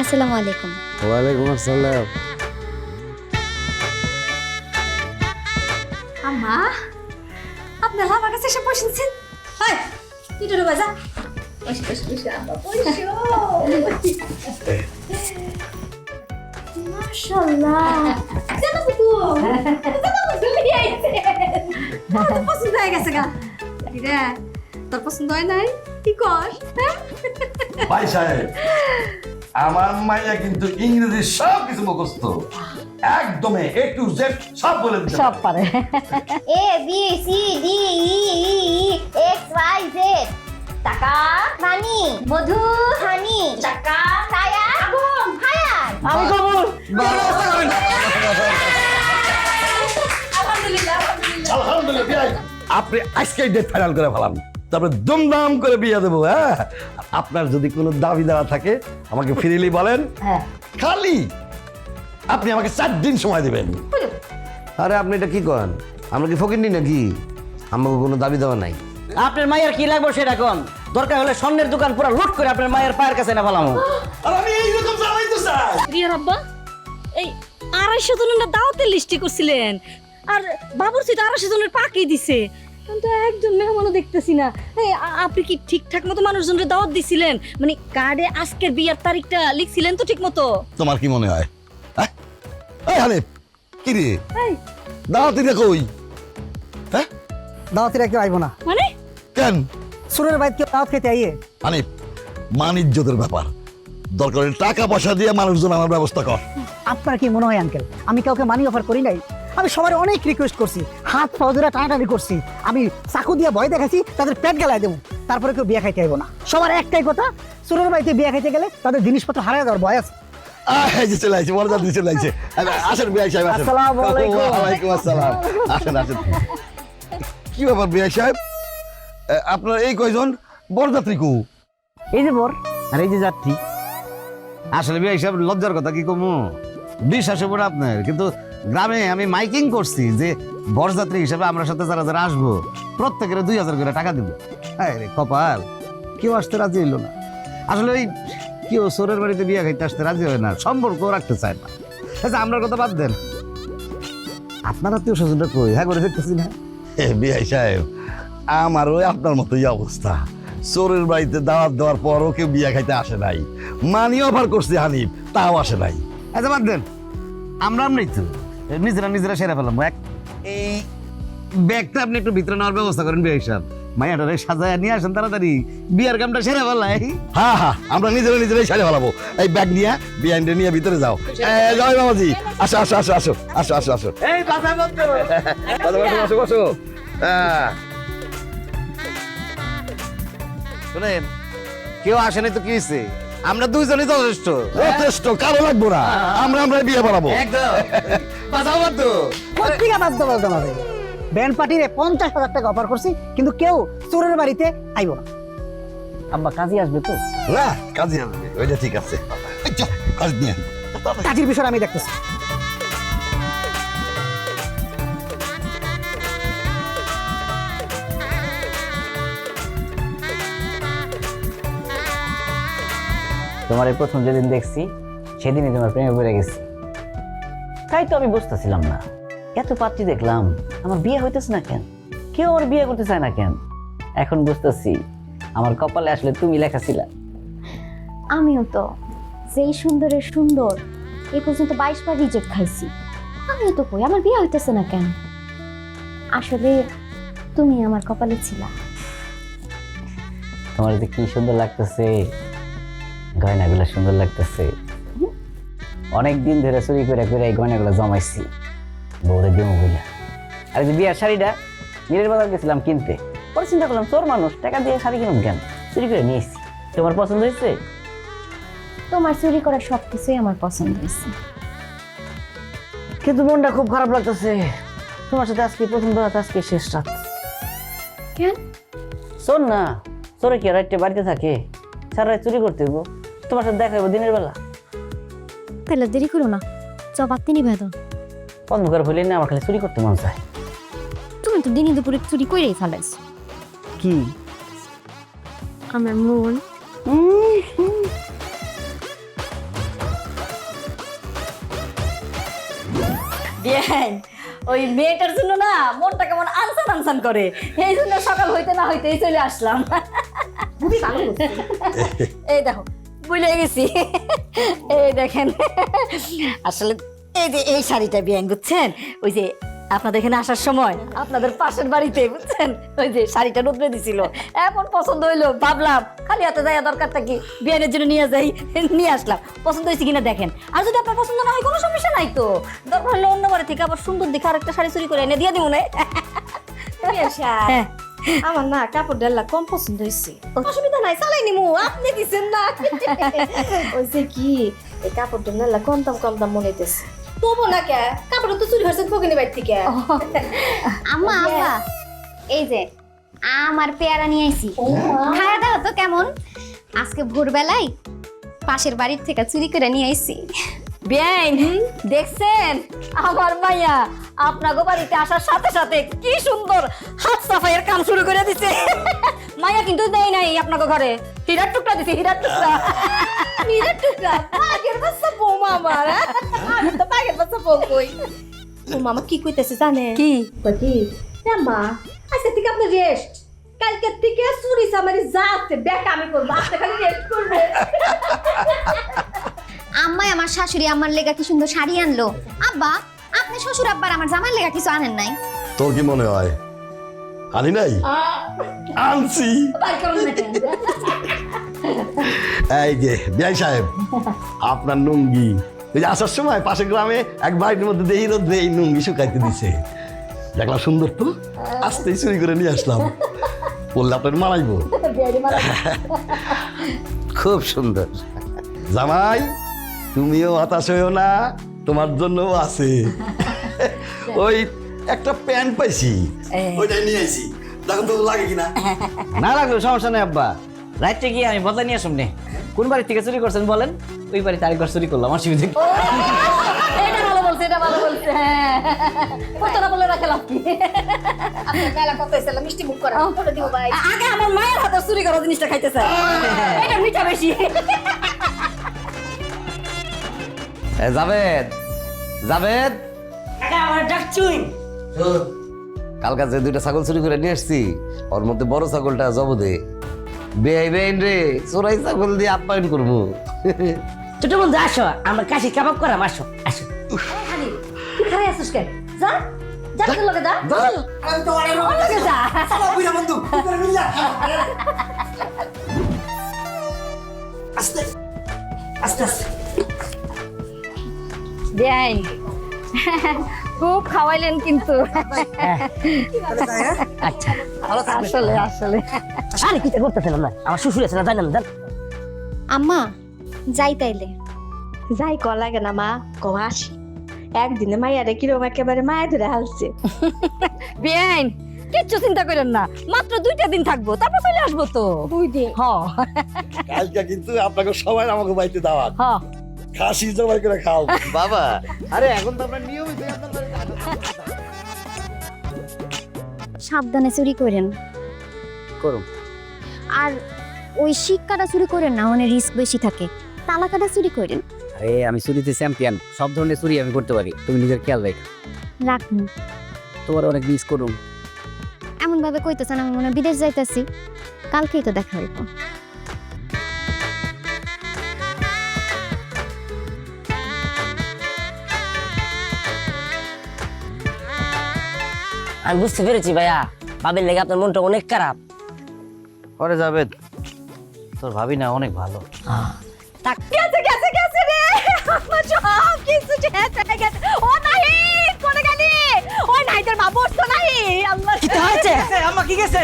আসসালামু আলাইকুম। ওয়ালাইকুম আসসালাম। আম্মা আপনার আমার কাছে এসে বসেছেন। হয় তুই তো বাজা বসে বসে বসে আম্মা মাশাআল্লাহ। জানো তো জানো তো তুমি আইছে তো পছন্দ হয়ে গেছে গা। কি রে তোর পছন্দ হয় নাই? কি কর হ্যাঁ? ভাই সাহেব। আমার মাইয়া কিন্তু ইংরেজি সব কিছু মুখস্থ। একদমে এ টু জেড সব বলে দিতে সব পারে। A B C D E E X Y Z টাকা মানি মধু হানি টাকা ছায়া আগুন হায়ার আমি কবুল। আলহামদুলিল্লাহ বিয়াই আপনি আজকেই ডেট ফাইনাল করে ফেলাম তারপরে দুমদাম করে বিয়ে দেবো হ্যাঁ? আপনার যদি কোনো দাবি দেওয়া থাকে আমাকে ফিরিলি বলেন। হ্যাঁ। খালি আপনি আমাকে চার দিন সময় দেবেন। আরে আপনি এটা কি করেন? আমরা কি ফকিরনি নাকি? আমাকে কোনো দাবি দেওয়া নাই। আপনার মায়ের কি লাগবে সেটা কোন? দরকার হলে স্বর্ণের দোকান পুরো লুট করে আপনার মায়ের পায়ের কাছে না ফেলামো। আর আমি এইরকম জানাইতে চাই রিয়ার আব্বা এই আড়াইশো জনের দাওয়াতের লিস্টি করছিলেন। আর বাবুরচি তো আড়াইশো জনের পাকি দিছে। কিন্তু একজন মেহমানও দেখতেছি না। এই, আপনি কি ঠিকঠাক মতো মানুষজনের দাওয়াত দিছিলেন? মানে কার্ডে আজকের বিয়ার তারিখটা লিখছিলেন তো ঠিক মতো তোমার কি মনে হয়? হ্যাঁ? এই হানিফ কি রে? এই, দাওয়াতি রে কই? হ্যাঁ? দাওয়াতিরা কেউ আইব না। মানে? কেন? সুরের বাইত কেউ দাওয়াত খেতে আইয়ে? হানিফ মানিজ্যতের ব্যাপার। দরকার হলে টাকা পয়সা দিয়ে মানুষজন আমার ব্যবস্থা কর। আপনার কি মনে হয় আঙ্কেল? আমি কাউকে মানি অফার করি নাই। আমি সবার অনেক রিকোয়েস্ট করছি। হাত পা ধরে টানাটানি করছি। আমি চাকু দিয়ে ভয় দেখাচ্ছি তাদের পেট গেলায় দেবো। তারপরে কেউ বিয়ে খাইতে আইব না। সবার একটাই কথা সুরের বাড়িতে বিয়ে খাইতে গেলে তাদের জিনিসপত্র হারিয়ে দেওয়ার ভয় আছে। চলে আসছে বড় চলে আসছে আসেন সাহেব আসসালামু আসেন আসেন। কি ব্যাপার সাহেব? আপনার এই কয়জন? কু? এই যে বর আর এই যে যাত্রী। আসলে বিয়ে হিসাব লজ্জার কথা কি কমু? বিশ্বাস হবে না আপনার কিন্তু গ্রামে আমি মাইকিং করছি যে বরযাত্রী হিসেবে আমরা সাথে যারা যারা আসব প্রত্যেকের দুই হাজার করে টাকা দেবো। হ্যাঁ রে কপাল কেউ আসতে রাজি হইল না। আসলে ওই কেউ সোরের বাড়িতে বিয়ে খাইতে আসতে রাজি হয় না সম্পর্ক রাখতে চায় না। আচ্ছা আমরার কথা বাদ দেন। আপনার আত্মীয় স্বজনটা কই? হ্যাঁ করে দেখতেছি না। বিআই সাহেব আমার ওই আপনার মতোই অবস্থা। চোরের বাড়িতে দাওয়াত দেওয়ার পরও কেউ বিয়া খাইতে আসে নাই। মানি অফার করছে হানিফ তাও আসে নাই। আচ্ছা বাদ দেন। আমরা আমরাই তো। নিজেরা নিজেরা সেরে ফেলাম এক। এই ব্যাগটা আপনি একটু ভিতরে নেওয়ার ব্যবস্থা করেন বিয়ে হিসাব। মায়াটারে সাজায় নিয়ে আসেন তাড়াতাড়ি। বিয়ার কামটা সেরে ফেলাই। হ্যাঁ হ্যাঁ আমরা নিজেরা নিজেরাই সারে ফেলাবো। এই ব্যাগ নিয়ে বিয়াইন্ডে নিয়ে ভিতরে যাও। জয় বাবাজি। আসো আসো আসো আসো আসো আসো আসো। এই বন্ধ। বসো বসো বসো বসো। হ্যাঁ শুনেন কেউ আসেনি তো কি হয়েছে আমরা দুইজনই যথেষ্ট। যথেষ্ট কারও লাগবো না। আমরা আমরা বিয়ে বাড়াবো একদম। বাসা বন্ধ। পত্রিকা বাধ্য বাধ্য হবে ব্যান্ড পার্টিরে পঞ্চাশ হাজার টাকা অফার করছি কিন্তু কেউ চোরের বাড়িতে আইব না। আব্বা কাজে আসবে তো? না কাজে আসবে। ওইটা ঠিক আছে। কাজ নিয়ে। কাজের বিষয়ে আমি দেখতেছি। তোমার এই প্রথম যেদিন দেখছি সেদিনই তোমার প্রেমে পড়ে গেছি। তাই তো আমি বুঝতেছিলাম না। এত পাত্রী দেখলাম আমার বিয়ে হইতেছে না কেন? কেউ আর বিয়ে করতে চায় না কেন? এখন বুঝতেছি আমার কপালে আসলে তুমি লেখা ছিলা। আমিও তো যেই সুন্দরের সুন্দর এই পর্যন্ত বাইশ বার রিজেক্ট খাইছি। আমিও তো কই আমার বিয়ে হইতেছে না কেন? আসলে তুমি আমার কপালে ছিলা। তোমার যে কি সুন্দর লাগতেছে গয়নাগুলো সুন্দর লাগতেছে। অনেক দিন ধরে চুরি করে করে এই গয়নাগুলো জমাইছি বউরে দিয়ে বইলা। আর যে বিয়ার শাড়িটা নীলের বাজার গেছিলাম কিনতে পরে চিন্তা করলাম চোর মানুষ টাকা দিয়ে শাড়ি কিনুন কেন? চুরি করে নিয়ে এসছি। তোমার পছন্দ হয়েছে? তোমার চুরি করা সব কিছুই আমার পছন্দ হয়েছে। কিন্তু মনটা খুব খারাপ লাগতেছে। তোমার সাথে আজকে প্রথম রাত আজকে শেষ রাত। কেন? শোন না তোরা কি রাত্রে বাড়িতে থাকে? সারা রাত চুরি করতে হইব। তোমার সাথে দেখা হইব দিনের বেলা। তাহলে দেরি করো না। চ তিনি নিবে তো অন্ধকার হইলে না আমার খালি চুরি করতে মন চায়। তুমি তো দিনই দুপুরে চুরি করেই ফেলাইছ। কি? আমার মন। বিয়ান ওই মেয়েটার জন্য না মনটা কেমন আনসান আনসান করে। এই জন্য সকাল হইতে না হইতেই চলে আসলাম। এই দেখো ভুলে গেছি। এই দেখেন। আসলে এই যে এই শাড়িটা বিয়ান বুঝছেন? ওই যে আপনাদের এখানে আসার সময় আপনাদের পাশের বাড়িতে বুঝছেন? ওই যে শাড়িটা রোদ্রে দিছিল। এখন পছন্দ হইল ভাবলাম খালি হাতে যাই দরকারটা কি? বিয়ানের জন্য নিয়ে যাই নিয়ে আসলাম। পছন্দ হয়েছে কিনা দেখেন। আর যদি আপনার পছন্দ না হয় কোনো সমস্যা নাই তো। দরকার হলে অন্য বাড়ি থেকে আবার সুন্দর দেখে আরেকটা শাড়ি চুরি করে এনে দিয়ে দিব না? হ্যাঁ। আমার না কাপড় ডাল্লা কম পছন্দ হয়েছে অসুবিধা নাই চালাই নিমু আপনি দিছেন না। ওইছে কি? এই কাপড় ডাল্লা কম দাম কম দাম মনে হইতেছে। তবু না কে কাপড় তো চুরি হয়েছে ফকিনি বাইর থেকে। আম্মা আব্বা এই যে আমার পেয়ারা নিয়ে আইছি। খায়া দাও তো কেমন? আজকে ভোরবেলায় পাশের বাড়ির থেকে চুরি করে নিয়ে আইছি। বেআইন দেখছেন? আমার মাইয়া আপনাগো বাড়িতে আসার সাথে সাথে কি সুন্দর হাত সাফাইয়ের কাম শুরু করে দিছে। মাইয়া কিন্তু দেয় নাই আপনাগো ঘরে। হীরার টুকরা দিছে হীরার টুকরা। নিজের টুকরা? পাগের বাচ্চা বৌমা আমার হ্যাঁ? আমি তো পাগের বাচ্চা বউ কই। মামা কি কইতেছে জানে? কি? কি? মা আজকে থেকে আপনি রেস্ট কালকে থেকে চুরি সামারি যা আছে ব্যাক আমি করব আপনি খালি রেস্ট করবে আমার শাশুড়ি আমার লেগা কি সুন্দর শাড়ি আনলো? আব্বা আপনি শ্বশুর আব্বার আমার জামার লেগা কিছু আনেন নাই। তোর কি মনে হয়? আনি নাই? আনছি? এই যে বিআই সাহেব আপনার লুঙ্গি। ওই যে আসার সময় পাশের গ্রামে এক বাড়ির মধ্যে দেহি রোদ্রে এই লুঙ্গি শুকাইতে দিছে। দেখলাম সুন্দর তো। আস্তেই চুরি করে নিয়ে আসলাম। বললে আপনার মারাইবো খুব সুন্দর। জামাই তুমিও হতাশ হইও না তোমার জন্যও আছে। ওই একটা প্যান্ট পাইছি। ওইটাই নিয়ে আইছি। দেখো তো লাগে কিনা। না লাগল সমস্যা নেই আব্বা। রাত্রে গিয়ে আমি বদলা নিয়ে আসুন নে। কোন বাড়ি থেকে চুরি করছেন বলেন? ওই বাড়িতে আরেকবার চুরি করলাম অসুবিধা? এটা ভালো বলছে এটা ভালো বলছে হ্যাঁ। বলে রাখলাম কি? আপনার কত মিষ্টি মুখ করে। ফটো দিব ভাই। আগে আমার মায়ের হাতে চুরি করা জিনিসটা খাইতে চাই এটা মিঠা বেশি। এ, জাভেদ! জাভেদ! আমার ডাকছুই কালকা যে দুইটা ছাগল চুরি করে নিয়ে এসছি ওর মধ্যে বড় ছাগলটা জব দে। বেআই বেআইন রে চোরাই ছাগল দিয়ে আপ্যায়ন করব। ছোট বন্ধু আসো আমার কাশি কাবাব করাম আসো আসো। খারাই আসিস কেন? যা যা তোর লগে যা। ওর লগে যা আস্তে আস্তে আস্তে। বেআইন খুব খাওয়াইলেন কিন্তু। আচ্ছা। আসলে আসলে। আরে কি করতেছিলাম না আমার শ্বশুর আছে না জানেন জান? আম্মা যাই তাইলে। যাই ক লাগে না মা। ক আসি। একদিনে মাইয়ারে কিরম একেবারে মায়া ধরে হালছে। বেআইন কিচ্ছু চিন্তা করেন না। মাত্র দুইটা দিন থাকব তারপর চলে আসব তো। দুই দিন। হ। কালকে কিন্তু আপনাকে সবাই আমাকে বাড়িতে দাওয়াত। হ। খাসি জবাই করে খাও। বাবা আরে এখন তো আমরা নিয়মিত আপনার বাড়িতে আসা- সাবধানে চুরি করেন। করুন। আর ওই শিক্ষাটা চুরি করেন না মানে রিস্ক বেশি থাকে। তালাকাটা চুরি করেন। আরে আমি চুরিতে চ্যাম্পিয়ন সব ধরনের চুরি আমি করতে পারি। তুমি নিজের খেয়াল রাখো। রাখুন। তোমার অনেক মিস করুন। এমন ভাবে কইতেছেন আমি মনে হয় বিদেশ যাইতাছি। কালকেই তো দেখা হইব। আমি বুঝতে পেরেছি ভাইয়া। ভাবির লেগে আপনার মনটা অনেক খারাপ। পরে যাবে। তোর ভাবি না অনেক ভালো। গেছে গেছে গেছে রে? আমার সব কিছু শেষ হয়ে গেছে। ও নাই কোনে গেলি? ওই নাইদের বাবু তো নাই আল্লাহ। কি হয়েছে? আমা কি গেছে?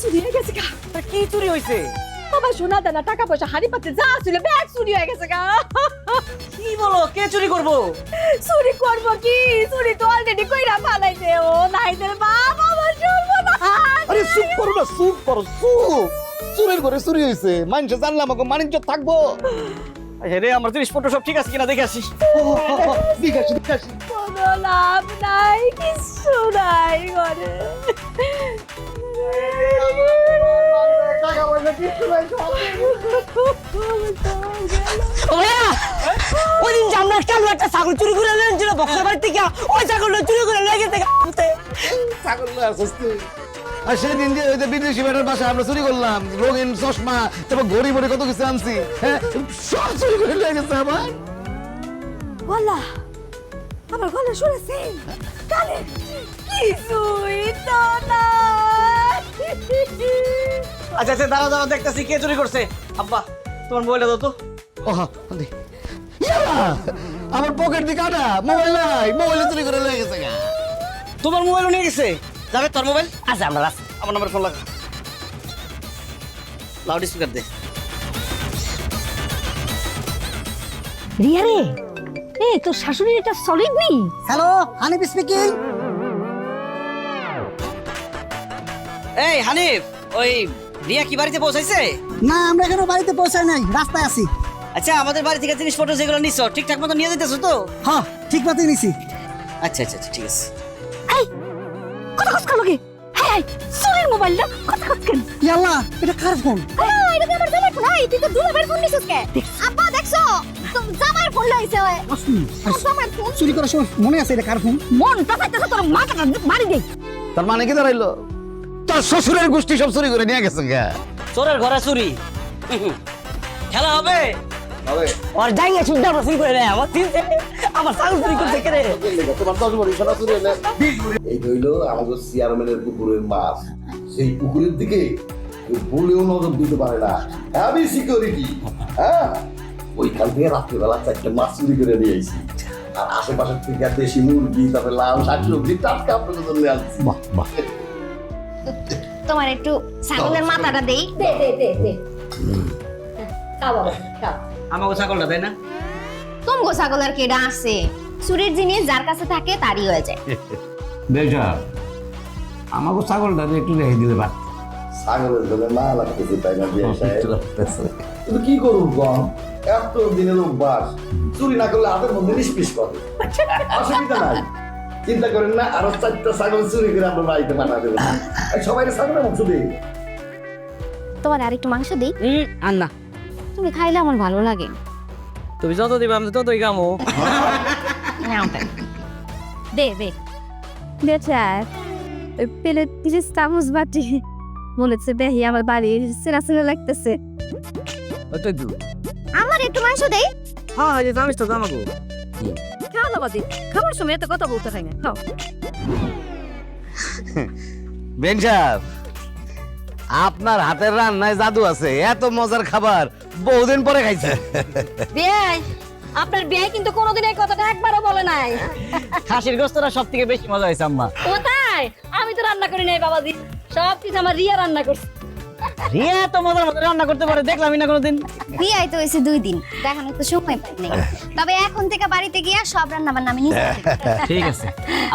চুরি হয়ে গেছে গা। কি চুরি হয়েছে বাবা সোনা দানা টাকা পয়সা হাড়ি পাতে যা ছিল ব্যাগ চুরি হয়ে গেছে গা। কি বলো কে চুরি করব চুরি করব কি চুরি তো অলরেডি কইরা ফালাইছে ও নাইদের বাপ আমার সর্বনাশ আরে চুপ করো না চুপ করো চুপ চুরের ঘরে চুরি হয়েছে মানুষে জানলে আমাকে মানিজ্য থাকব আচ্ছা রে আমার জিনিসপত্র সব ঠিক আছে কিনা দেখে আসিস বিকাশ বিকাশ কোনো লাভ নাই কিছু নাই ঘরে ভাইয়া ওই দিন যে আমরা চালু একটা ছাগল চুরি করে এনেছিল বক্সের বাড়ি থেকে ওই ছাগলটা চুরি করে লেগে থেকে ছাগল আর সেদিন যে ওই যে বিদেশি বেটার বাসা আমরা চুরি করলাম রঙিন চশমা তারপর ঘড়ি মড়ি কত কিছু আনছি হ্যাঁ সব চুরি করে লেগে গেছে আমার গলা আমার গলা শুনেছেন? কানে? কিছুই তো না আচ্ছা আচ্ছা দাঁড়া দাঁড়া দেখতেছি কে চুরি করছে। আব্বা তোমার মোবাইলটা দাও তো। দে। আমার পকেট দিয়ে কাটা মোবাইল নাই মোবাইল চুরি করে লেগে গেছে গা। তোমার মোবাইলও নিয়ে গেছে? যাবে তোর মোবাইল? আচ্ছা আমরা রাখ আমার নাম্বার ফোন লাগা। লাউড স্পিকার দে। রিয়া রে এ তোর শাশুড়ির এটা সলিড নেই? হ্যালো হানিফ স্পিকিং এই হানিফ ওই রিয়া কি বাড়িতে পৌঁছাইছে? না আমরা এখনও বাড়িতে পৌঁছাই নাই রাস্তায় আছি। আচ্ছা আমাদের বাড়ি থেকে জিনিসপত্র যেগুলো নিছো ঠিকঠাক মতো নিয়ে যেতেছো তো? হ্যাঁ ঠিক মতোই নিছি। আচ্ছা আচ্ছা আচ্ছা ঠিক আছে। কথা কথা লাগে হাই হাই মোবাইলটা কথা কথা কেন? ইয়াল্লা এটা কার ফোন? এটা তো আমার জামাই ফোন? আই তুই তো দুলাভাইয়ের ফোন নিছিস কে? আপা দেখছ? তো জামাইয়ের ফোন লাইছে ওই। জামাইয়ের ফোন? চুরি করার সময় মনে আছে এটা কার ফোন? মন পাকাইতেছে তোর মাথাটা মারি দে তার মানে কি দাঁড়াইলো? তোর শ্বশুরের গোষ্ঠী সব চুরি করে নিয়ে গেছে গা। চোরের ঘরে চুরি? খেলা হবে? ওর যাইয়ে শুদ্ধ চুরি করে নেয় আমার তিন চুরি এই হইল আমাদের চেয়ারম্যানের পুকুরের মাছ। সেই পুকুরের দিকে বলেও নজর দিতে পারে না। আমি সিকিউরিটি হ্যাঁ? ওইখান থেকে রাত্রিবেলা চারটে মাছ চুরি করে নিয়ে আর আশেপাশের থেকে দেশি মুরগি তারপরে লাল শাকসবজি টাটকা আপনাদের জন্য আনছি। বাহ। তোমার একটু ছাগলের মাথাটা দেই। দে দে দে দে। খাও বাবা খাও। আমাকে ছাগলটা তাই না? তুমগো ছাগলের কেডা আছে? চুরির জিনিস যার কাছে থাকে তারই হয়ে যায়। বেজা আমাকে ছাগলটা একটু রেখে দিলে পার ছাগলের জন্য না লাগতেছে তাই না বিয়ে কিন্তু কি করুন কম এত দিনের অভ্যাস। চুরি না করলে হাতের মধ্যে নিষ্পিস করে। অসুবিধা নাই। চিন্তা করেন না আরও চারটা ছাগল চুরি করে আমরা বাড়িতে বানা দেবো। সবাই ছাগলের মাংস দিই তোমার আর একটু মাংস দেই? আর না। তুমি খাইলে আমার ভালো লাগে। তুমি যত দিবা আমি ততই কামো দে দে। বেটা ওই পেলে তিরিশ চামচ বাটি বলেছে বেহি আমার বাড়ির সেরা সেরা লাগতেছে। আমার একটু মাংস দেই। হ্যাঁ জানিস তো আমাকে। খাও না বাদি খাবার সময় এত কথা বলতে হয় না। খাও। বেন সাহেব আপনার হাতের রান্নায় জাদু আছে এত মজার খাবার বহুদিন পরে খাইছে। বিয়াই আপনার বিয়াই কিন্তু কোনোদিন এই কথাটা একবারও বলে নাই। খাসির গোস্তটা সব থেকে বেশি মজা হয়েছে আম্মা। ও তাই আমি তো রান্না করি নাই বাবাজি। সব কিছু আমার রিয়া রান্না করছে। রিয়া এত মজার মতো রান্না করতে পারে দেখলামই না কোনোদিন। বিয়াই তো হয়েছে দুই দিন দেখানোর তো সময় পাইনি তবে এখন থেকে বাড়িতে গিয়া সব রান্না বান্না আমি নিজে করি। ঠিক আছে।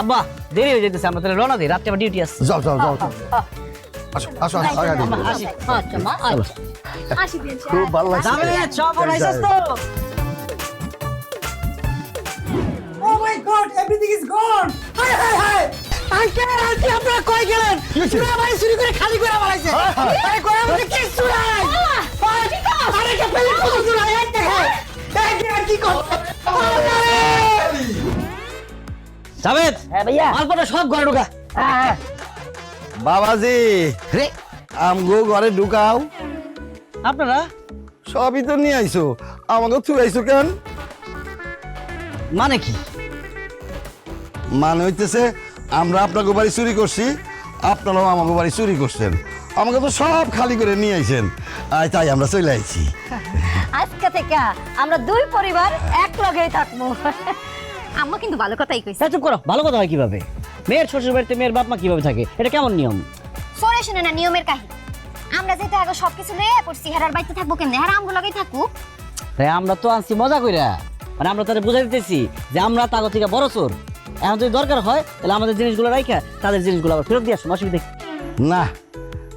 আব্বা দেরি হয়ে যেতেছে আমরা তাহলে রওনা দিই রাত্রে আবার ডিউটি আছে। যাও যাও যাও আসো আসো আসো আগে দিন। আসি আচ্ছা মা আচ্ছা আসি বিয়াই খুব ভালো লাগছে। যাবে সব বানাইছস তো। ও my god everything is gone hi hi hi uncle aunty আপনারা কই গেলেন? পুরো বাড়ি চুরি করে খালি করে বাড়াইছে। আরে আরে কে পেলে কত দেখে। কি হ্যাঁ ভাইয়া। সব ঘরে ঢুকা। হ্যাঁ হ্যাঁ। বাবাজি রে। আমগো ঘরে ঢুকাও। আপনারা? সবই তো নিয়ে আইছো। আমাকে আইছো কেন? মানে কি? মানে হইতেছে আমরা আপনাকে বাড়ি চুরি করছি আপনারাও আমাকে বাড়ি চুরি করছেন। আমাকে তো সব খালি করে নিয়ে আইছেন। আয় তাই আমরা চলে আইছি। আজকে থেকে আমরা দুই পরিবার এক লগেই থাকব। আম্মা কিন্তু ভালো কথাই কইছে। চুপ করো ভালো কথা হয় কীভাবে? মেয়ের শ্বশুর বাড়িতে মেয়ের বাপ মা কীভাবে থাকে? এটা কেমন নিয়ম? সরে শুনে না নিয়মের কাহিনী। আমরা যেটা আগে সবকিছু লয়ে পড়ছি হেরার বাড়িতে থাকব কেমনে? হেরা আমগুলো লগেই থাকুক। তাই আমরা তো আনছি মজা কইরা। মানে আমরা তাদের বুঝাই দিতেছি যে আমরা তাগো থেকে বড় চোর। এখন যদি দরকার হয় তাহলে আমাদের জিনিসগুলো রাইখা তাদের জিনিসগুলো আবার ফেরত দিয়ে আসুন অসুবিধা না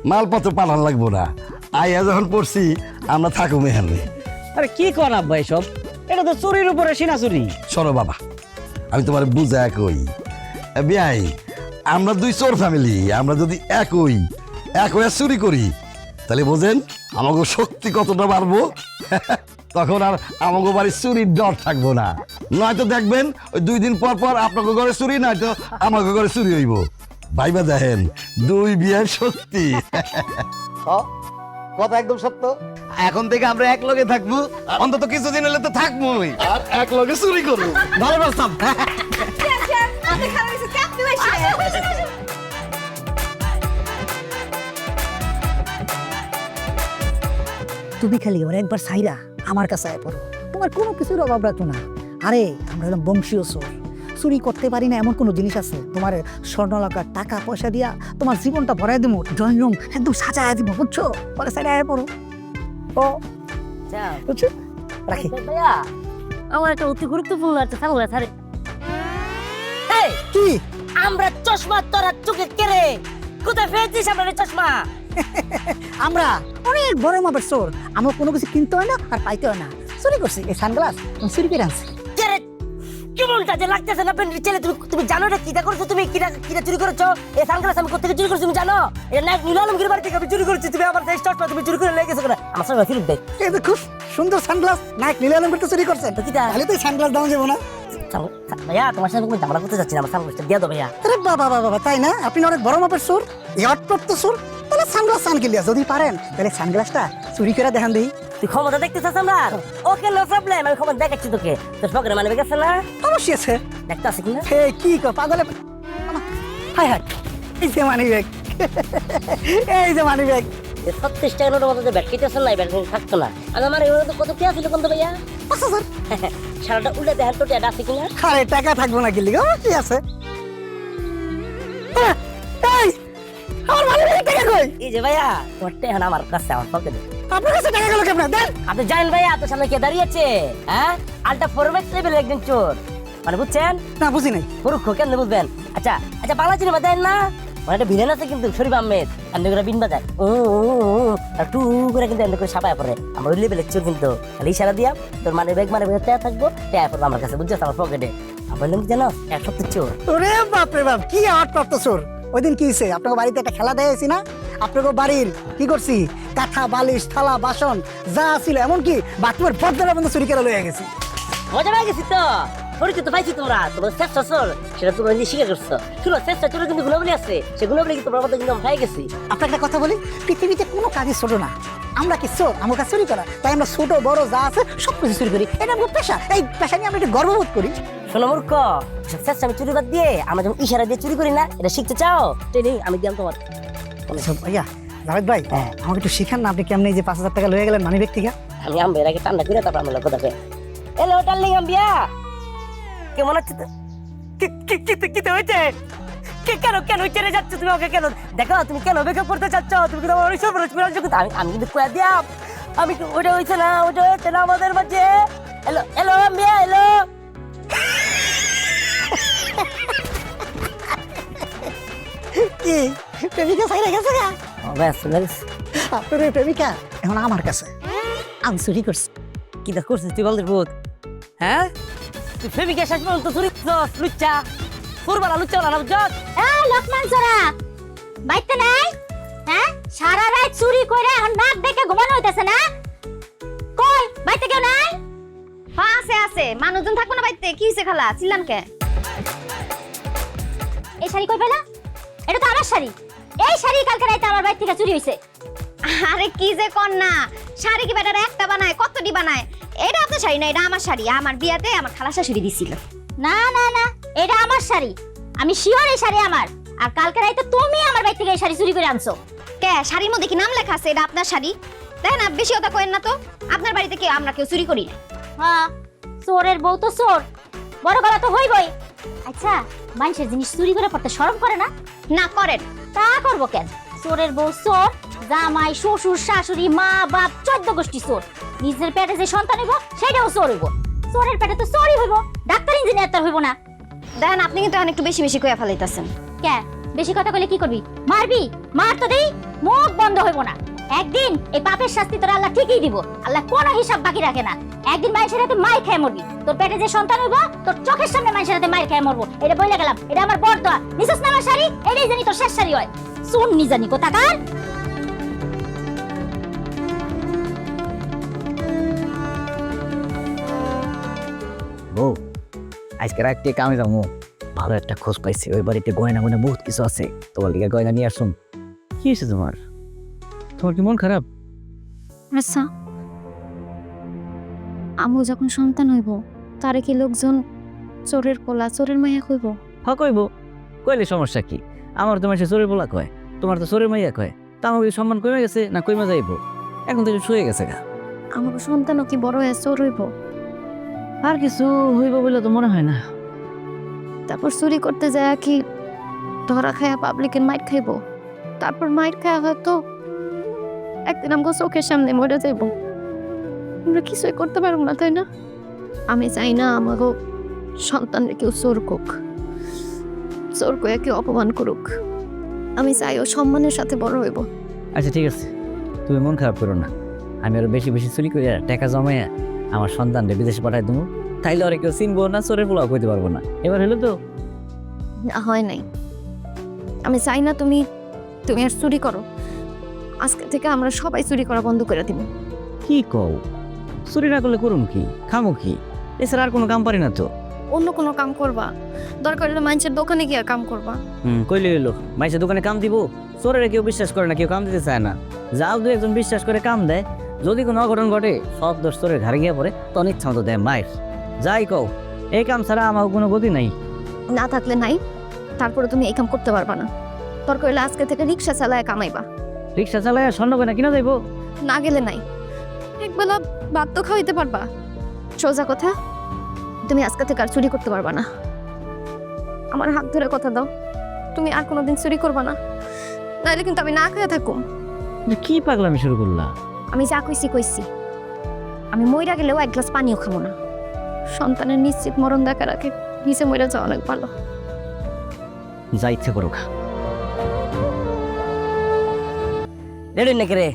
মালপত্র পাঠান লাগবো না। আইয়া যখন পড়ছি আমরা থাকুম এখানে আরে কি কর আব্বা এসব? এটা তো চুরির উপরে সিনা চুরি সরো বাবা আমি তোমার বুঝা কই। এ বিয়াই আমরা দুই চোর ফ্যামিলি আমরা যদি একই এক হয়ে চুরি করি তাহলে বোঝেন আমাকে শক্তি কতটা বাড়বো? তখন আর আমাকে বাড়ির চুরির ডর থাকব না। নয়তো দেখবেন ওই দুই দিন পর পর আপনাকে ঘরে চুরি নয়তো আমাকে ঘরে চুরি হইব। ভাইবা দেখেন দুই বিয়ের শক্তি। কথা একদম সত্য। এখন থেকে আমরা এক লগে থাকব অন্তত কিছুদিন হলে তো থাকবোই। আর এক লগে চুরি করব। ভালো প্রস্তাব হয়েছে চাপতে পারছি তুমি খালি ওর একবার সাইরা আমার কাছে আয় পড়ো। তোমার কোনো কিছুর অভাব রাখতো না। আরে আমরা হলাম বংশীয় চোর। চুরি করতে পারি না এমন কোনো জিনিস আছে? তোমার স্বর্ণলাকার টাকা পয়সা দিয়া তোমার জীবনটা ভরাই দেবো ড্রয়িং রুম একদম সাজায় দিব বুঝছ? পরে সাইডে আয় পড়ো। ও বুঝছ? রাখি। আমার একটা অতি গুরুত্বপূর্ণ একটা আছে আরে। কি? আমরা চশমা তোরা চোখে কেড়ে। কোথায় ফেলছিস আমরা চশমা? আমরা অনেক বড় মাপের চোর। আমার কোনো কিছু কিনতে হয় না আর পাইতে হয় না। চুরি করছি এই সানগ্লাস চুরি করে আনছি। কেমনটা যে লাগতেছে না ছেলে? তুমি তুমি জানো না কিটা করছ তুমি কিটা কিটা চুরি করেছ? এই সানগ্লাস আমি কোথেকে চুরি করছি তুমি জানো? এটা নীল আলমগীর বাড়ি থেকে আমি চুরি করেছি। তুমি আমার চশমা তুমি চুরি করে লেগেছো কেন? আমার সঙ্গে ফিরত দেয় এই যে খুব সুন্দর সানগ্লাস নায়ক নীল আলম করতে চুরি করছেন তো কিটা তাহলে তো সানগ্লাস দাম যাব না। ভাইয়া তোমার সাথে কোনো ঝামেলা করতে যাচ্ছি না আমার সানগ্লাসটা দিয়ে দাও ভাইয়া। আরে বাবা বাবা বাবা তাই না? আপনি অনেক বড় মাপের চোর ইয়ারপ্রাপ্ত চোর তাহলে সানগ্লাস যদি পারেন তাহলে সানগ্লাসটা চুরি করে দেখান দিই তুই ক্ষমতা দেখতে চাস আমরা? ওকে নো প্রবলেম আমি ক্ষমতা দেখাচ্ছি তোকে। তোর পকেটে মানে গেছে না? অবশ্যই আছে। দেখতে আছে কিনা? হে কি কো পাগলে হাই হাই। এই যে মানি ব্যাগ এই যে মানি ব্যাগ ছত্রিশ টাকা নোটের মতো ব্যাগ কেটেছেন না ব্যাগ থাকতো না। আর আমার তো কত কে ছিল কোন ভাইয়া? পাঁচ হাজার। সারাটা উল্টে দেখেন তো টেটা আছে কিনা? আরে টাকা থাকব না কিলি কি আছে। এই আমার মানি ব্যাগ টাকা কই? এই যে ভাইয়া তোমার টেহান আমার কাছে আমার পকেটে। আপনার কাছে টাকা গেল কেমন? দেন। আপনি জানেন আপনার সামনে কে দাঁড়িয়েছে হ্যাঁ? আলটা একজন চোর। মানে বুঝছেন? না বুঝি নাই। পুরুক্ষ কেন বুঝবেন? আচ্ছা আচ্ছা বাংলা সিনেমা দেন না? মানে একটা ভিলেন আছে কিন্তু শরীফ আহমেদ। এমনি করে বিন বাজায়। ও আর টু করে কিন্তু এমনি করে সাপায় পড়ে। আমার ওই লেভেলের চোর কিন্তু। খালি ইশারা দিয়া তোর মানে ব্যাগ মানে টাকা থাকব টাকা পড়ব আমার কাছে বুঝছ? আমার পকেটে আমি বললাম কি জানো এক সপ্তাহ চোর। ওরে বাপ রে বাপ কি আট প্রাপ্ত চোর। ওই দিন কি হয়েছে আপনাকে বাড়িতে একটা খেলা দেখাইছি না? আপনাকে বাড়ির কি করছি? কাঠা বালিশ থালা বাসন যা ছিল এমনকি বাথরুমের পর্দাটা বন্ধ চুরি করে লয়ে গেছি। মজা পেয়ে গেছি তো? পরিচিত পাইছি তোমরা। তোমার চোর সেটা তোমরা নিজে স্বীকার করছ। শুনো চোরের কিন্তু গুণাবলী আছে। সে গুণাবলী কিন্তু তোমার মধ্যে কিন্তু পাই গেছি। আপনাকে একটা কথা বলি পৃথিবীতে কোনো কাজই ছোট না। আমরা কি চোর? আমার কাছে চুরি করা। তাই আমরা ছোট বড় যা আছে সব কিছু চুরি করি। এটা আমার পেশা। এই পেশা নিয়ে আমরা একটু গর্ববোধ করি। শোনো মূর্খ সব চেষ্টা আমি চুরি বাদ দিয়ে আমরা যখন ইশারা দিয়ে চুরি করি না এটা শিখতে চাও? ট্রেনিং আমি দিলাম তোমার। আচ্ছা, ভাইয়া জাভেদ ভাই হ্যাঁ। আমাকে একটু শিখান না আপনি কেমন এই যে পাঁচ হাজার টাকা লয়ে গেলেন মানি ব্যক্তিকে? আমি আম এর আগে ঠান্ডা করে তারপর আমি হ্যালো ডার্লিং আম্বিয়া কেমন আছে তো? কি- কি- কি- কি তো হয়েছে? কে- কেন কেন চেনে যাচ্ছ তুমি ওকে কেন? দেখো তুমি কেন বেকআপ করতে চাচ্ছ? তুমি কিন্তু আমার রোজ আমি আমি কিন্তু কয়ে দিয়াম আমি ওটা হয়েছে না? ওটা হয়েছে না আমাদের মাঝে। হ্যালো হ্যালো আম্বিয়া হ্যালো কি? প্রেমিকা সাইরা গেছে গা? ব্যাস ব্যাস। আপনার ওই প্রেমিকা এখন আমার কাছে। আমি চুরি করছি। কি দা করছিস তুই বলতে ভূত? হ্যাঁ? তুই প্রেমিকা শেষ পর্যন্ত চুরি লুচ্চা। ফুরবালা লুচ্চা বলা এই লোকমান সোরা বাইতে নাই? হ্যাঁ? সারা রাত চুরি কইরা এখন নাক দেখে ঘুমানো হইতাছে না? কই বাইতে কেউ নাই? হ্যাঁ আছে আছে। মানুষজন থাকব না বাইতে কি হইছে খালা? চিল্লান কে? এই শাড়ি কই পেলা এটা তো আমার শাড়ি। এই শাড়ি কালকে রাইতে আমার বাইর থেকে চুরি হইছে। আরে কি যে শাড়ি কি একটা বানায়, কতটি বানায়? এটা আপনার শাড়ি না, এটা আমার শাড়ি। আমার বিয়াতে আমার খালা শাশুড়ি দিছিল। না না না, এটা আমার শাড়ি। আমি শিওর এই শাড়ি আমার। আর কালকে রাইতে তুমি আমার বাড়ি থেকে এই শাড়ি চুরি করে আনছো। কে? শাড়ির মধ্যে কি নাম লেখা আছে? এটা আপনার শাড়ি? তাই না? বেশি কথা কইেন না তো। আপনার বাড়িতে কি? আমরা কেউ চুরি করি না। হ্যাঁ চোরের বউ তো চোর। বড় গলা তো হইবই। আচ্ছা মানুষের জিনিস চুরি করে পড়তে শরম করে না? না করেন। তা করব কেন? চোরের বউ চোর জামাই শ্বশুর শাশুড়ি মা বাপ চোদ্দ গোষ্ঠী চোর। নিজের পেটে যে সন্তান হইব সেটাও চোর হইব। চোরের পেটে তো চোরই হইব ডাক্তার ইঞ্জিনিয়ার তার হইব না। দেখেন আপনি কিন্তু এখন একটু বেশি বেশি কইয়া ফেলাইতেছেন। কে? বেশি কথা কইলে কি করবি? মারবি? মার তো দেই মুখ বন্ধ হইব না। একদিন এই পাপের শাস্তি তোর আল্লাহ ঠিকই দিব। আল্লাহ কোনো হিসাব বাকি রাখে না। একদিন মানুষের হাতে মাই খেয়ে মরবি। তোর পেটে যে সন্তান হইব তোর চোখের সামনে মানুষের হাতে মাই খেয়ে মরবো। এটা বইলা গেলাম। এটা আমার বড় দোয়া। নিশোস শাড়ি? এটাই জানি তোর শেষ শাড়ি হয়। শুন নি জানি কোথাকার। বউ আজকে রাখতে কামে যাব। ভালো একটা খোঁজ পাইছি। ওই বাড়িতে গয়না গয়না বহুত কিছু আছে। তোমার লিগে গয়না নিয়ে আসুন। কি হয়েছে তোমার? তোমার কি মন খারাপ? আচ্ছা। আমু যখন সন্তান হইব তারে কি লোকজন চোরের পোলা চোরের মাইয়া কইব? হ কইব। কইলে সমস্যা কি? আমার তোমার সে চোরের বলা কয় তোমার তো চোরের মাইয়া কয়। তা আমাকে সম্মান কমে গেছে না কইমা যাইব? এখন তো শুয়ে গেছে গা। আমার সন্তানও কি বড় হয়ে চোর হইব? আর কিছু হইব বলে তো মনে হয় না। তারপর চুরি করতে যায় কি ধরা খায়া পাবলিকের মাইট খাইব? তারপর মাইট খায়া হয়তো একদিন আমাকে চোখের সামনে মরে যাইব আমরা কিছুই করতে পারব না তাই না? আমি চাই না আমাকে সন্তানরে কেউ চোর কোক চোর কয়ে কেউ অপমান করুক। আমি চাই ও সম্মানের সাথে বড় হইব। আচ্ছা ঠিক আছে। তুমি মন খারাপ করো না। আমি আরও বেশি বেশি চুরি করে টাকা জমাইয়া আমার সন্তানকে বিদেশে পাঠাই দেবো তাইলে ওরা কেউ চিনবো না চোরের পোলাও কইতে পারব না। এবার হলো তো? না হয় নাই। আমি চাই না তুমি তুমি আর চুরি করো। থেকে আমরা সবাই চুরি করা বন্ধ করে দিব। কি কও? চুরি না করলে করুন কি? খামো কি? এছাড়া আর কোনো কাম পারি না তো। অন্য কোনো কাম করবা। দরকার হলে মানুষের দোকানে গিয়ে কাম করবা। হুম কইলে হইল মাইসের দোকানে কাম দিব? চোরেরা কেউ বিশ্বাস করে না কেউ কাম দিতে চায় না। যাও দু একজন বিশ্বাস করে কাম দেয়। যদি কোনো অঘটন ঘটে সব দোষ চোরের ঘাড়ে গিয়ে পড়ে তখন ইচ্ছা মতো দেয় মায়ের। যাই কও এই কাম ছাড়া আমার কোনো গতি নাই। না থাকলে নাই তারপরে তুমি এই কাম করতে পারবা না। দরকার হলে আজকে থেকে রিক্সা চালায় কামাইবা। রিক্সা চালায় স্বর্ণ গয়না কিনা যাইবো? না গেলে নাই। একবেলা ভাত তো খাওয়াইতে পারবা। সোজা কথা তুমি আজকে থেকে আর চুরি করতে পারবা না। আমার হাত ধরে কথা দাও তুমি আর কোনোদিন চুরি করবা না। নাইলে কিন্তু আমি না খেয়ে থাকুম। কি পাগলামি শুরু করলা? আমি যা কইছি কইছি। আমি মইরা গেলেও এক গ্লাস পানিও খাব না। সন্তানের নিশ্চিত মরণ দেখার আগে নিচে মইরা যাওয়া অনেক ভালো। যা ইচ্ছে করুক। রেডি নাকি রে।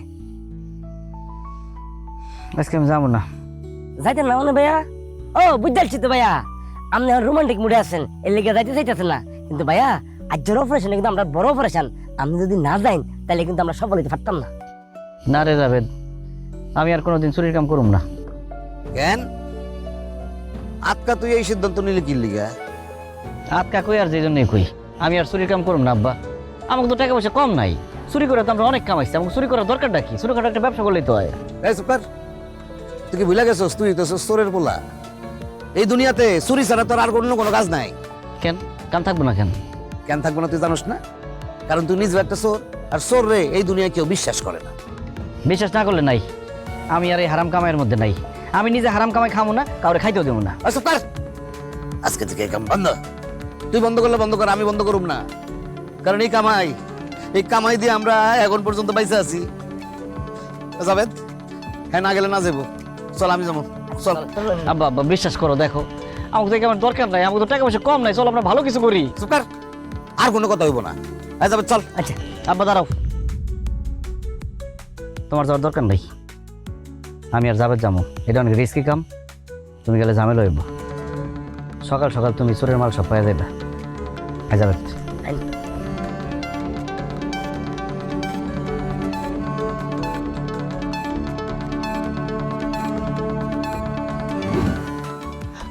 আজকে আমি যাব না। যাইতেন না মানে ভাইয়া? ও বুঝতে তো ভাইয়া। আপনি রোমান্টিক মুডে আছেন এর লেগে যাইতে চাইতেছেন না। কিন্তু ভাইয়া আজকের অপারেশন কিন্তু আমরা বড় অপারেশন আপনি যদি না যাইন তাহলে কিন্তু আমরা সফল হতে পারতাম না। না রে যাবেদ আমি আর কোনোদিন চুরির কাম করুম না। কেন? আজকা তুই এই সিদ্ধান্ত নিলে কি লিগা? আটকা কই আর যে জন্যই কই? আমি আর চুরির কাম করুম না আব্বা। আমাকে তো টাকা পয়সা কম নাই। চুরি করে তো আমরা অনেক কামাইছি আমাকে চুরি করার দরকারটা কি? ছোটখাটো একটা ব্যবসা করলেই তো হয়। এই সুপার তুই কি ভুলে গেছস? তুই তো চোরের পোলা। এই দুনিয়াতে চুরি ছাড়া তোর আর অন্য কোনো কাজ নাই। কেন? কেন থাকব না কেন? কেন থাকব না তুই জানোস না? কারণ তুই নিজে একটা চোর আর চোর রে এই দুনিয়ায় কেউ বিশ্বাস করে না। বিশ্বাস না করলে নাই। আমি আর এই হারাম কামাইয়ের মধ্যে নাই। আমি নিজে হারাম কামাই খামো না কাউরে খাইতেও দেবো না। আজকে থেকে এই কাম বন্ধ। তুই বন্ধ করলে বন্ধ কর আমি বন্ধ করুম না। কারণ এই কামাই এই কামাই দিয়ে আমরা এখন পর্যন্ত বাইসে আছি। জাবেদ হ্যাঁ না গেলে না যাব চল আমি যাব। চল। আব্বা আব্বা বিশ্বাস করো দেখো। আমাকে দেখে আমার দরকার নাই আমাকে তো টাকা পয়সা কম নাই চল আমরা ভালো কিছু করি। সুপার আর কোনো কথা হইব না। এই যাবে চল। আচ্ছা আব্বা দাঁড়াও। তোমার যাওয়ার দরকার নাই। আমি আর যাবে যাব। এটা অনেক রিস্কি কাম। তুমি গেলে ঝামেলা হইব। সকাল সকাল তুমি চোরের মাল সব পাই যাবে হ্যাঁ যাবে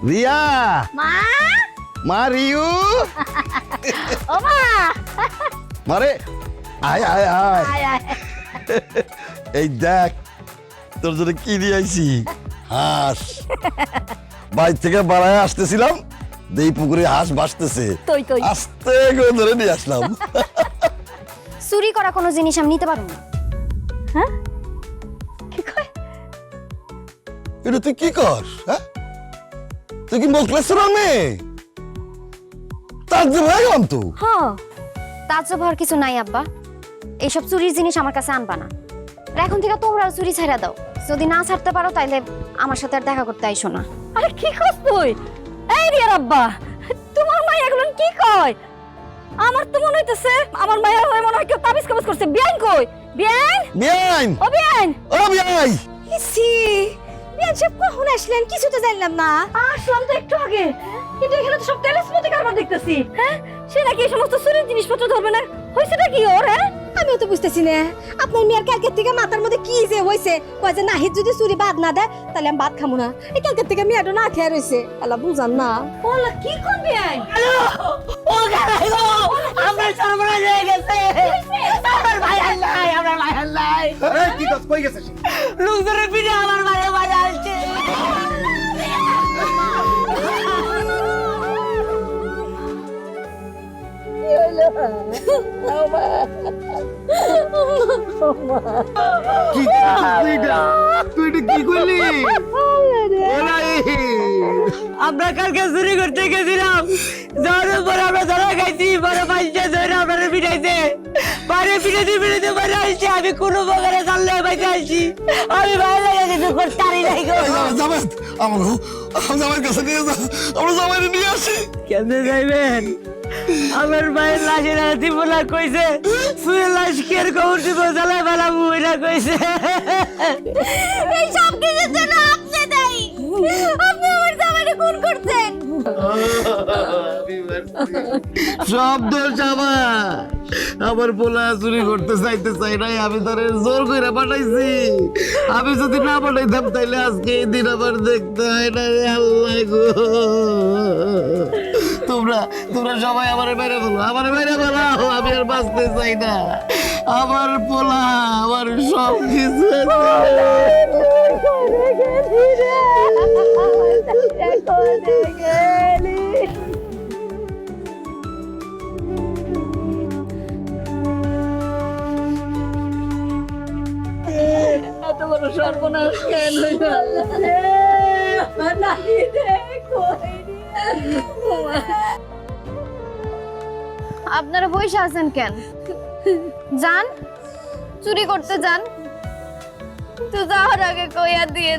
রিয়া। মা? মা রিউ ও মা। মারে আয় আয় আয়। এই দেখ তোর জন্য কি নিয়ে আইছি? হাঁস। বাইর থেকে বাড়ায় আসতেছিলাম দেই পুকুরে হাঁস তুই আস্তে করে ধরে নিয়ে আসলাম। চুরি করা কোনো জিনিস আমি নিতে পারব না। এটা তুই কি কর হ্যাঁ? তুই কি মোকলেশ্বর মেয়ে? তার যে হয়ে গেলাম তো। হ্যাঁ তাজ্জব হওয়ার কিছু নাই আব্বা। এইসব চুরির জিনিস আমার কাছে আনবা না। আর এখন থেকে তোমরাও চুরি ছাড়া দাও। যদি না ছাড়তে পারো তাইলে আমার সাথে আর দেখা করতে আইসো না। আরে কি কস তুই? এই রিয়ার আব্বা তোমার মাই এগুলো কি কয়? আমার তো মনে হইতেছে আমার মায়ের হয়ে মনে হয় কেউ তাবিজ কাবিজ করছে। বিয়ান কই? বিয়ান বিয়াইন! ও বিয়ান ও বিয়াই! ইসি! বিয়ান সাহেব কখন আসলেন? কিছু তো জানলাম না। আসলাম তো একটু আগে। কিন্তু এখানে তো সব টেলিস্মতি কারবার দেখতেছি। হ্যাঁ? সে নাকি এই সমস্ত চুরির জিনিসপত্র ধরবে না? হয়েছেটা কি ওর হ্যাঁ? আমিও তো বুঝতেছি না। আপনার মেয়ের কালকের থেকে মাথার মধ্যে কি যে হয়েছে? কয় যে নাহিদ যদি চুরি বাদ না দেয় তাহলে আমি ভাত খাব না। এই কালকের থেকে মেয়েটা না খেয়ে রয়েছে। আল্লাহ বুঝান না। ওলা কি করবি আই? ও গালাই গো! আমরা সর্বনাশ হয়ে গেছে। আমার ভাই আল্লাহ আমার ভাই আল্লাহ কি কাজ কই গেছে লোকজনের পিঠে আমার ভাই কি তুই এটা তুই এটা কি? করলি আমরা কালকে চুরি করতে গেছিলাম যাওয়ার পরে আমরা ধরা খাইছি বড় পাইছে ধরে আপনারা পিঠাইছে বাড়ি পিঠাইতে পিঠাইতে বাড়ি আসছে আমি কোনো প্রকারে চাললে বাইতে আসছি আমি বাইরে কিছু করতে পারি নাই গো আমার জামাইয়ের কাছে নিয়ে যা আমরা জামাই নিয়ে আসি। কেমনে যাইবেন? আমার মায়ের লাশের হাতি বলা কইছে সুয়ের লাশ কের খবর দিব জ্বালা বেলা মুইরা কইছে। এই সব কিছুর জন্য আপনি দায়ী। আপনি আমার জামাইরে খুন করছেন। সব দোষ আমার। আমার পোলা চুরি করতে চাইতে চাই নাই আমি তারে জোর করে পাঠাইছি। আমি যদি না পাঠাইতাম তাইলে আজকে এই দিন আবার দেখতে হয় না রে আল্লাহ গো। তোমরা তোমরা সবাই আমার মেরে বলো আমার মেরে বলো আমি আর বাঁচতে চাই না। আমার পোলা, আমার সব কিছু সর্বনাশ কেন হইল? নাহিদ আপনারা বসে আছেন কেন? যান চুরি করতে যান। তো যাওয়ার আগে কইয়া দিয়ে